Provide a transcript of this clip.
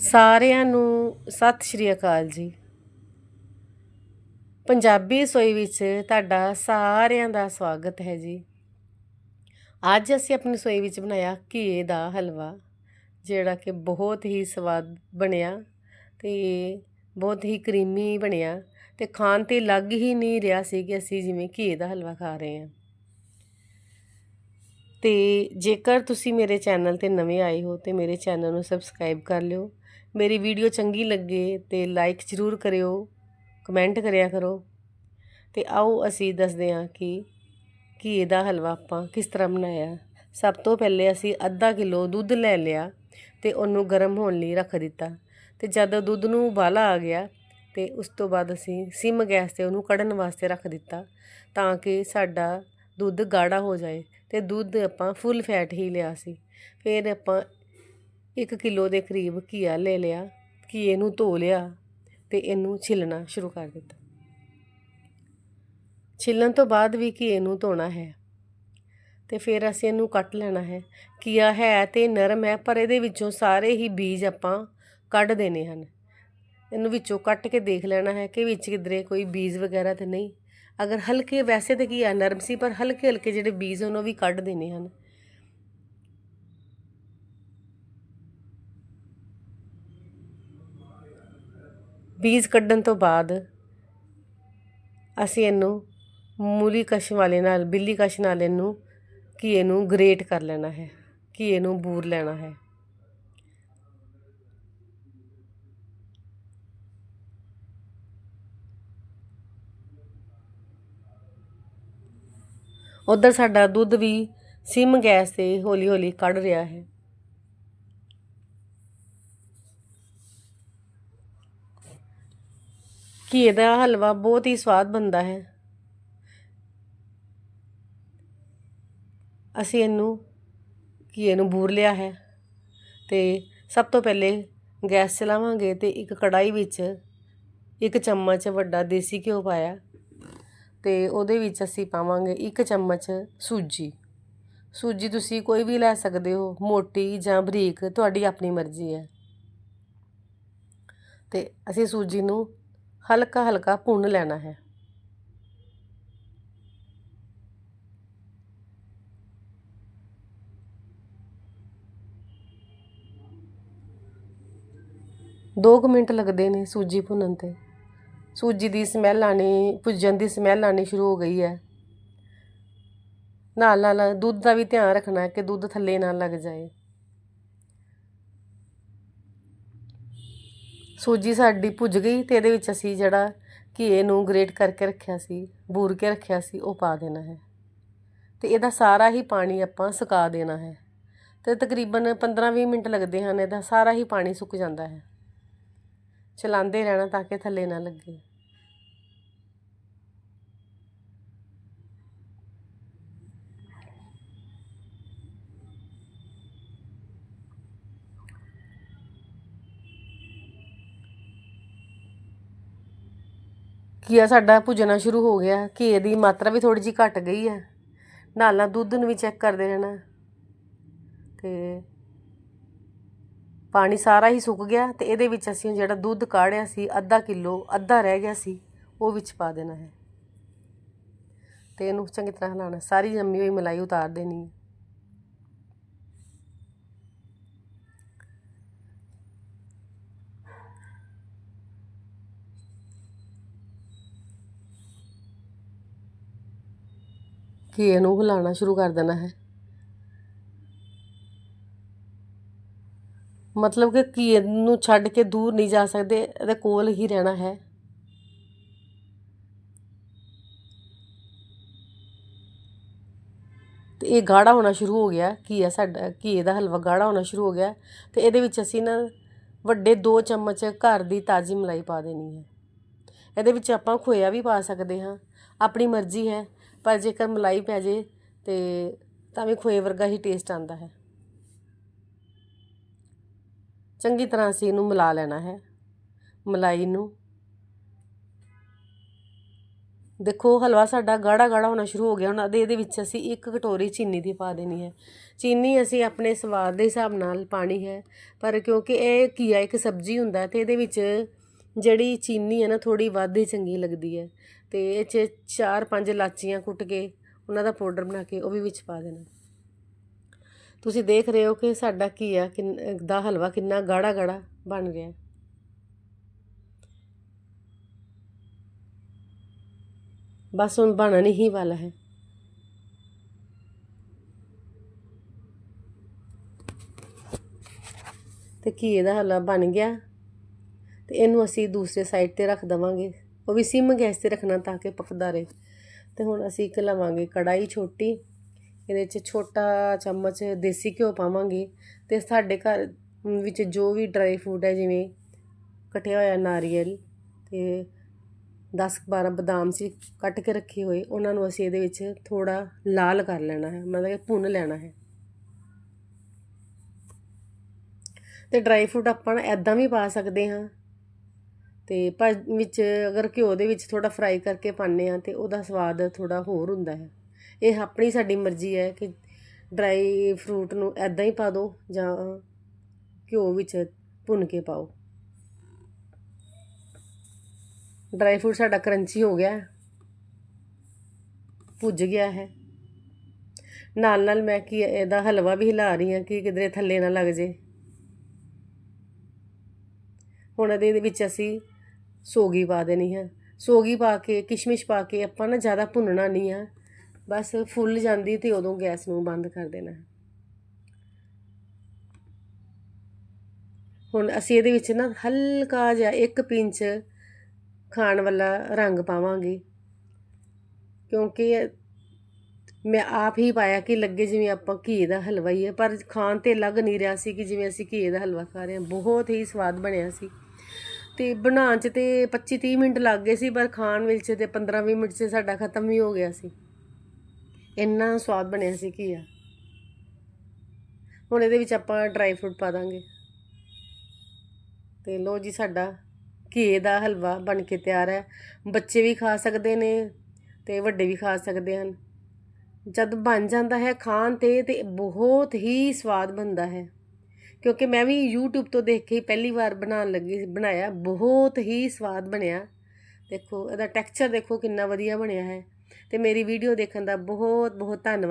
ਸਾਰਿਆਂ ਨੂੰ ਸਤਿ ਸ਼੍ਰੀ ਅਕਾਲ ਜੀ। ਪੰਜਾਬੀ ਰਸੋਈ ਵਿੱਚ ਤੁਹਾਡਾ ਸਾਰਿਆਂ ਦਾ ਸਵਾਗਤ ਹੈ ਜੀ। ਅੱਜ ਅਸੀਂ ਆਪਣੀ ਰਸੋਈ ਵਿੱਚ ਬਣਾਇਆ ਘੀਏ ਦਾ ਹਲਵਾ, ਜਿਹੜਾ ਕਿ ਬਹੁਤ ਹੀ ਸਵਾਦ ਬਣਿਆ ਤੇ ਬਹੁਤ ਹੀ ਕਰੀਮੀ ਬਣਿਆ ਤੇ ਖਾਣ ਤੇ ਲੱਗ ਹੀ ਨਹੀਂ ਰਿਹਾ ਸੀ ਕਿ ਅਸੀਂ ਜਿਵੇਂ ਘੀਏ ਦਾ ਹਲਵਾ ਖਾ ਰਹੇ ਹਾਂ। ਤੇ ਜੇਕਰ ਤੁਸੀਂ ਮੇਰੇ ਚੈਨਲ ਤੇ ਨਵੇਂ ਆਏ ਹੋ ਤੇ ਮੇਰੇ ਚੈਨਲ ਨੂੰ ਸਬਸਕ੍ਰਾਈਬ ਕਰ ਲਿਓ ਮੇਰੀ ਵੀਡੀਓ ਚੰਗੀ ਲੱਗੇ ਤੇ ਲਾਈਕ ਜ਼ਰੂਰ ਕਰਿਓ ਕਮੈਂਟ ਕਰਿਆ ਕਰੋ ਤੇ ਆਓ ਅਸੀਂ ਦੱਸਦੇ ਹਾਂ ਕਿ ਘੀਏ ਦਾ ਹਲਵਾ ਆਪਾਂ ਕਿਸ ਤਰ੍ਹਾਂ ਬਣਾਇਆ। ਸਭ ਤੋਂ ਪਹਿਲੇ ਅਸੀਂ ਅੱਧਾ ਕਿਲੋ ਦੁੱਧ ਲੈ ਲਿਆ ਤੇ ਉਹਨੂੰ ਗਰਮ ਹੋਣ ਲਈ ਰੱਖ ਦਿੱਤਾ ਤੇ ਜਦ ਦੁੱਧ ਨੂੰ ਉਬਾਲਾ ਆ ਗਿਆ ਤੇ ਉਸ ਤੋਂ ਬਾਅਦ ਅਸੀਂ ਸਿਮ ਗੈਸ ਤੇ ਉਹਨੂੰ ਕੜਨ ਵਾਸਤੇ ਰੱਖ ਦਿੱਤਾ ਤਾਂ ਕਿ ਸਾਡਾ ਦੁੱਧ ਗਾੜਾ ਹੋ ਜਾਏ ਤੇ ਦੁੱਧ ਆਪਾਂ ਫੁੱਲ ਫੈਟ ਹੀ ਲਿਆ ਸੀ। ਫਿਰ ਆਪਾਂ 1 ਕਿਲੋ ਦੇ ਕਰੀਬ ਘੀਆ ਲੈ ਲਿਆ, ਘੀਏ ਨੂੰ ਧੋ ਲਿਆ ਤੇ ਇਹਨੂੰ ਛਿੱਲਣਾ ਸ਼ੁਰੂ ਕਰ ਦਿੱਤਾ। ਛਿੱਲਣ ਤੋਂ ਬਾਅਦ ਵੀ ਘੀਏ ਨੂੰ ਧੋਣਾ ਹੈ ਤੇ ਫਿਰ ਅਸੀਂ ਇਹਨੂੰ ਕੱਟ ਲੈਣਾ ਹੈ। ਘੀਆ ਹੈ ਤੇ ਨਰਮ ਹੈ, ਪਰ ਇਹਦੇ ਵਿੱਚੋਂ ਸਾਰੇ ਹੀ ਬੀਜ ਆਪਾਂ ਕੱਢ ਦੇਣੇ ਹਨ। ਇਹਨੂੰ ਵਿੱਚੋਂ ਕੱਟ ਕੇ ਦੇਖ ਲੈਣਾ ਹੈ ਕਿ ਵਿੱਚ ਕਿਧਰੇ ਕੋਈ ਬੀਜ ਵਗੈਰਾ ਤੇ ਨਹੀਂ। ਅਗਰ ਹਲਕੇ, ਵੈਸੇ ਤੇ ਘੀਆ ਨਰਮ ਸੀ, ਪਰ ਹਲਕੇ ਹਲਕੇ ਜਿਹੜੇ ਬੀਜ ਹਨ ਵੀ ਕੱਢ ਦੇਣੇ ਹਨ। ਬੀਜ ਕੱਢਣ ਤੋਂ ਬਾਅਦ ਅਸੀਂ ਇਹਨੂੰ ਮੂਲੀ ਕਸ਼ ਵਾਲੇ ਨਾਲ, ਬਿੱਲੀ ਕਸ਼ ਨਾਲ ਇਹਨੂੰ ਘੀਏ ਨੂੰ ਗ੍ਰੇਟ ਕਰ ਲੈਣਾ ਹੈ ਘੀਏ ਨੂੰ ਬੂਰ ਲੈਣਾ ਹੈ। ਉਧਰ ਸਾਡਾ ਦੁੱਧ ਵੀ ਸਿਮ ਗੈਸ ਤੇ ਹੌਲੀ ਹੌਲੀ ਕੱਢ ਰਿਹਾ ਹੈ। ਘੀਏ ਦਾ ਹਲਵਾ ਬਹੁਤ ਹੀ ਸਵਾਦ ਬਣਦਾ ਹੈ। ਅਸੀਂ ਇਹਨੂੰ ਘੀਏ ਨੂੰ ਬੂਰ ਲਿਆ ਹੈ ਤੇ ਸਭ ਤੋਂ ਪਹਿਲੇ ਗੈਸ ਚਲਾਵਾਂਗੇ ਤੇ ਇੱਕ ਕੜਾਈ ਵਿੱਚ ਇੱਕ ਚਮਚ ਵੱਡਾ ਦੇਸੀ ਘਿਓ ਪਾਇਆ ਤੇ ਉਹਦੇ ਵਿੱਚ ਅਸੀਂ ਪਾਵਾਂਗੇ ਇੱਕ ਚਮਚ ਸੂਜੀ। ਸੂਜੀ ਤੁਸੀਂ ਕੋਈ ਵੀ ਲੈ ਸਕਦੇ ਹੋ, ਮੋਟੀ ਜਾਂ ਬਰੀਕ, ਤੁਹਾਡੀ ਆਪਣੀ ਮਰਜ਼ੀ ਹੈ। ਤੇ ਅਸੀਂ ਸੂਜੀ ਨੂੰ ਹਲਕਾ ਹਲਕਾ ਭੁੰਨ ਲੈਣਾ ਹੈ। ਦੋ ਕੁ ਮਿੰਟ ਲੱਗਦੇ ਨੇ ਸੂਜੀ ਭੁੰਨਣ ਤੇ। ਸੂਜੀ ਦੀ ਸਮੈਲ ਆਣੀ, ਭੁੱਜਣ ਦੀ ਸਮੈਲ ਆਣੀ ਸ਼ੁਰੂ ਹੋ ਗਈ ਹੈ। ਨਾਲ ਨਾਲ ਦੁੱਧ ਦਾ ਵੀ ਧਿਆਨ ਰੱਖਣਾ ਕਿ ਦੁੱਧ ਥੱਲੇ ਨਾ ਲੱਗ ਜਾਏ। ਸੂਜੀ ਸਾਡੀ ਭੁੱਜ ਗਈ ਤੇ ਇਹਦੇ ਵਿੱਚ ਅਸੀਂ ਜਿਹੜਾ ਘੀਏ ਨੂੰ ਗ੍ਰੇਟ ਕਰਕੇ ਰੱਖਿਆ ਸੀ, ਬੂਰ ਕੇ ਰੱਖਿਆ ਸੀ, ਉਹ ਪਾ ਦੇਣਾ ਹੈ। ਤੇ ਇਹਦਾ ਸਾਰਾ ਹੀ ਪਾਣੀ ਆਪਾਂ ਸੁਕਾ ਦੇਣਾ ਹੈ। ਤੇ ਤਕਰੀਬਨ 15-20 ਮਿੰਟ ਲੱਗਦੇ ਹਨ, ਇਹਦਾ ਸਾਰਾ ਹੀ ਪਾਣੀ ਸੁੱਕ ਜਾਂਦਾ ਹੈ। ਚਲਾਉਂਦੇ ਰਹਿਣਾ ਤਾਂ ਕਿ ਥੱਲੇ ਨਾ ਲੱਗੇ। ਘੀਆ ਸਾਡਾ ਭੁੱਜਣਾ ਸ਼ੁਰੂ ਹੋ ਗਿਆ। ਘੀਏ ਦੀ ਮਾਤਰਾ ਵੀ ਥੋੜੀ ਜਿਹੀ ਘਟ ਗਈ ਹੈ ਨਾਲ ਨਾਲ ਦੁੱਧ ਨੂੰ ਵੀ ਚੈੱਕ ਕਰਦੇ ਰਹਿਣਾ। ਤੇ ਪਾਣੀ ਸਾਰਾ ਹੀ ਸੁੱਕ ਗਿਆ ਤੇ ਇਹਦੇ ਵਿੱਚ ਅਸੀਂ ਜਿਹੜਾ ਦੁੱਧ ਕਾੜਿਆ ਸੀ, ਅੱਧਾ ਕਿਲੋ, ਅੱਧਾ ਰਹਿ ਗਿਆ ਸੀ, ਉਹ ਵਿੱਚ ਪਾ ਦੇਣਾ ਹੈ। ਤੇ ਇਹਨੂੰ ਚੰਗੀ ਤਰ੍ਹਾਂ ਹਿਲਾਉਣਾ। ਸਾਰੀ ਜੰਮੀ ਹੋਈ ਮਲਾਈ ਉਤਾਰ ਦੇਣੀ ਹੈ। ਘੀਏ ਨੂੰ ਹਿਲਾਉਣਾ ਸ਼ੁਰੂ ਕਰ ਦੇਣਾ ਹੈ। ਮਤਲਬ ਕਿ ਘੀਏ ਨੂੰ ਛੱਡ ਕੇ ਦੂਰ ਨਹੀਂ ਜਾ ਸਕਦੇ, ਇਹਦੇ ਕੋਲ ਹੀ ਰਹਿਣਾ ਹੈ। ਤੇ ਇਹ ਗਾੜਾ ਹੋਣਾ ਸ਼ੁਰੂ ਹੋ ਗਿਆ ਘੀਆ ਸਾਡਾ ਘੀਏ ਦਾ ਹਲਵਾ ਗਾੜਾ ਹੋਣਾ ਸ਼ੁਰੂ ਹੋ ਗਿਆ। ਤੇ ਇਹਦੇ ਵਿੱਚ ਅਸੀਂ ਨਾ ਵੱਡੇ 2 ਚਮਚ ਘਰ ਦੀ ਤਾਜ਼ੀ ਮਲਾਈ ਪਾ ਦੇਣੀ ਹੈ। ਇਹਦੇ ਵਿੱਚ ਆਪਾਂ ਖੋਇਆ ਵੀ ਪਾ ਸਕਦੇ ਹਾਂ। ਆਪਣੀ ਮਰਜ਼ੀ ਹੈ। ਪਰ ਜੇਕਰ ਮਲਾਈ ਪੈ ਜੇ ਤੇ ਤਾਂ ਵੀ ਖੋਏ ਵਰਗਾ ਹੀ ਟੇਸਟ ਆਉਂਦਾ ਹੈ। ਚੰਗੀ ਤਰ੍ਹਾਂ ਅਸੀਂ ਇਹਨੂੰ ਮਿਲਾ ਲੈਣਾ ਹੈ। ਮਲਾਈ ਨੂੰ। ਦੇਖੋ, ਹਲਵਾ ਸਾਡਾ ਗਾੜਾ ਗਾੜਾ ਹੋਣਾ ਸ਼ੁਰੂ ਹੋ ਗਿਆ। ਹੁਣ ਇਹਦੇ ਇਹਦੇ ਵਿੱਚ ਅਸੀਂ ਇੱਕ ਕਟੋਰੀ ਚੀਨੀ ਦੀ ਪਾ ਦੇਣੀ ਹੈ। ਚੀਨੀ ਅਸੀਂ ਆਪਣੇ ਸਵਾਦ ਦੇ ਹਿਸਾਬ ਨਾਲ ਪਾਣੀ ਹੈ। ਪਰ ਕਿਉਂਕਿ ਇਹ ਘੀਆ ਇੱਕ ਸਬਜ਼ੀ ਹੁੰਦਾ ਤੇ ਇਹਦੇ ਵਿੱਚ ਜਿਹੜੀ ਚੀਨੀ ਹੈ ਨਾ, ਥੋੜ੍ਹੀ ਵੱਧ ਹੀ ਚੰਗੀ ਲੱਗਦੀ ਹੈ। ਅਤੇ ਇਹ 'ਚ ਚਾਰ ਪੰਜ ਇਲਾਚੀਆਂ ਕੁੱਟ ਕੇ ਉਹਨਾਂ ਦਾ ਪਾਊਡਰ ਬਣਾ ਕੇ ਉਹ ਵੀ ਵਿੱਚ ਪਾ ਦੇਣਾ। ਤੁਸੀਂ ਦੇਖ ਰਹੇ ਹੋ ਕਿ ਸਾਡਾ ਘੀਆ ਕਿੰਨ, ਦਾ ਹਲਵਾ ਕਿੰਨਾ ਗਾੜਾ ਗਾੜਾ ਬਣ ਰਿਹਾ ਬਸ ਹੁਣ ਬਣਨ ਹੀ ਵਾਲਾ ਹੈ। ਤੇ ਘੀਏ ਦਾ ਹਲਵਾ ਬਣ ਗਿਆ। ਤੇ ਇਹਨੂੰ ਅਸੀਂ ਦੂਸਰੇ ਸਾਈਡ ਤੇ ਰੱਖ ਦਵਾਂਗੇ। ਉਹ ਵੀ ਸਿਮ ਗੈਸ ਤੇ ਰੱਖਣਾ ਤਾਂ ਕਿ ਪੱਕਦਾ ਰਹੇ। ਤੇ ਹੁਣ ਅਸੀਂ ਇੱਕ ਲਵਾਂਗੇ ਕੜਾਈ ਛੋਟੀ। ਇਹਦੇ 'ਚ ਛੋਟਾ ਚਮਚ ਦੇਸੀ ਘਿਓ ਪਾਵਾਂਗੇ। ਤੇ ਸਾਡੇ ਘਰ ਵਿੱਚ ਜੋ ਵੀ ਡਰਾਈ ਫਰੂਟ ਹੈ, ਜਿਵੇਂ ਕਟਿਆ ਹੋਇਆ ਨਾਰੀਅਲ ਤੇ 10 12 ਬਦਾਮ ਸੀ ਕੱਟ ਕੇ ਰੱਖੇ ਹੋਏ, ਉਹਨਾਂ ਨੂੰ ਅਸੀਂ ਇਹਦੇ ਵਿੱਚ ਥੋੜਾ ਲਾਲ ਕਰ ਲੈਣਾ ਹੈ, ਮਤਲਬ ਕਿ ਭੁੰਨ ਲੈਣਾ ਹੈ। ਤੇ ਡਰਾਈ ਫਰੂਟ ਆਪਾਂ ਨਾ ਐਦਾਂ ਵੀ ਪਾ ਸਕਦੇ ਹਾਂ। ਅਤੇ ਭਾ ਵਿੱਚ ਅਗਰ ਘਿਓ ਦੇ ਵਿੱਚ ਥੋੜ੍ਹਾ ਫਰਾਈ ਕਰਕੇ ਪਾਉਂਦੇ ਹਾਂ ਤਾਂ ਉਹਦਾ ਸਵਾਦ ਥੋੜ੍ਹਾ ਹੋਰ ਹੁੰਦਾ ਹੈ। ਇਹ ਆਪਣੀ ਸਾਡੀ ਮਰਜ਼ੀ ਹੈ ਕਿ ਡਰਾਈ ਫਰੂਟ ਨੂੰ ਇੱਦਾਂ ਹੀ ਪਾ ਦਿਓ ਜਾਂ ਘਿਓ ਵਿੱਚ ਭੁੰਨ ਕੇ ਪਾਓ। ਡਰਾਈ ਫਰੂਟ ਸਾਡਾ ਕਰੰਚੀ ਹੋ ਗਿਆ ਭੁੱਜ ਗਿਆ ਹੈ। ਨਾਲ ਨਾਲ ਮੈਂ ਕੀ ਇਹਦਾ ਹਲਵਾ ਵੀ ਹਿਲਾ ਰਹੀ ਹਾਂ ਕਿ ਕਿਧਰੇ ਥੱਲੇ ਨਾ ਲੱਗ ਜੇ ਹੁਣ ਇਹਦੇ ਵਿੱਚ ਅਸੀਂ ਸੋਗੀ ਪਾ ਦੇਣੀ ਹੈ। ਸੋਗੀ ਪਾ ਕੇ, ਕਿਸ਼ਮਿਸ਼ ਪਾ ਕੇ ਆਪਾਂ ਨਾ ਜ਼ਿਆਦਾ ਭੁੰਨਣਾ ਨਹੀਂ ਆ। ਬਸ ਫੁੱਲ ਜਾਂਦੀ ਤੇ ਉਦੋਂ ਗੈਸ ਨੂੰ ਬੰਦ ਕਰ ਦੇਣਾ। ਹੁਣ ਅਸੀਂ ਇਹਦੇ ਵਿੱਚ ਨਾ ਹਲਕਾ ਜਿਹਾ ਇੱਕ ਪਿੰਚ ਖਾਣ ਵਾਲਾ ਰੰਗ ਪਾਵਾਂਗੇ। ਕਿਉਂਕਿ ਮੈਂ ਆਪ ਹੀ ਪਾਇਆ ਕਿ ਲੱਗੇ ਜਿਵੇਂ ਆਪਾਂ ਘੀ ਦਾ ਹਲਵਾ ਹੀ ਹੈ, ਪਰ ਖਾਣ ਤੇ ਲੱਗ ਨਹੀਂ ਰਿਹਾ ਸੀ ਕਿ ਜਿਵੇਂ ਅਸੀਂ ਘੀ ਦਾ ਹਲਵਾ ਖਾ ਰਹੇ ਹਾਂ। ਬਹੁਤ ਹੀ ਸਵਾਦ ਬਣਿਆ ਸੀ। ਤੇ ਬਣਾਉਣ 'ਚ ਤੇ 25 30 ਮਿੰਟ ਲੱਗ ਗਏ ਸੀ, ਪਰ ਖਾਣ ਵਿੱਚ ਤੇ 15 20 ਮਿੰਟ 'ਚ ਸਾਡਾ ਖਤਮ ਹੀ ਹੋ ਗਿਆ ਸੀ। ਇੰਨਾ ਸਵਾਦ ਬਣਿਆ ਸੀ ਘੀਆ। ਹੁਣ ਇਹਦੇ ਵਿੱਚ ਆਪਾਂ ਡਰਾਈ ਫਰੂਟ ਪਾ ਦਾਂਗੇ। ਤੇ ਲੋ ਜੀ ਸਾਡਾ ਘੀਏ ਦਾ ਹਲਵਾ ਬਣ ਕੇ ਤਿਆਰ ਹੈ। ਬੱਚੇ ਵੀ ਖਾ ਸਕਦੇ ਨੇ ਤੇ ਵੱਡੇ ਵੀ ਖਾ ਸਕਦੇ ਹਨ। ਜਦ ਬਣ ਜਾਂਦਾ ਹੈ ਖਾਣ ਤੇ ਤੇ ਬਹੁਤ ਹੀ ਸਵਾਦ ਬਣਦਾ ਹੈ। ਕਿਉਂਕਿ ਮੈਂ ਵੀ YouTube ਤੋਂ ਦੇਖ ਕੇ ਪਹਿਲੀ ਵਾਰ ਬਣਾਉਣ ਲੱਗੀ ਬਣਾਇਆ, ਬਹੁਤ ਹੀ ਸਵਾਦ ਬਣਿਆ। ਦੇਖੋ, ਇਹਦਾ ਟੈਕਸਚਰ ਦੇਖੋ ਕਿੰਨਾ ਵਧੀਆ ਬਣਿਆ ਹੈ। ਤੇ ਮੇਰੀ ਵੀਡੀਓ ਦੇਖਣ ਦਾ ਬਹੁਤ ਬਹੁਤ ਧੰਨਵਾਦ।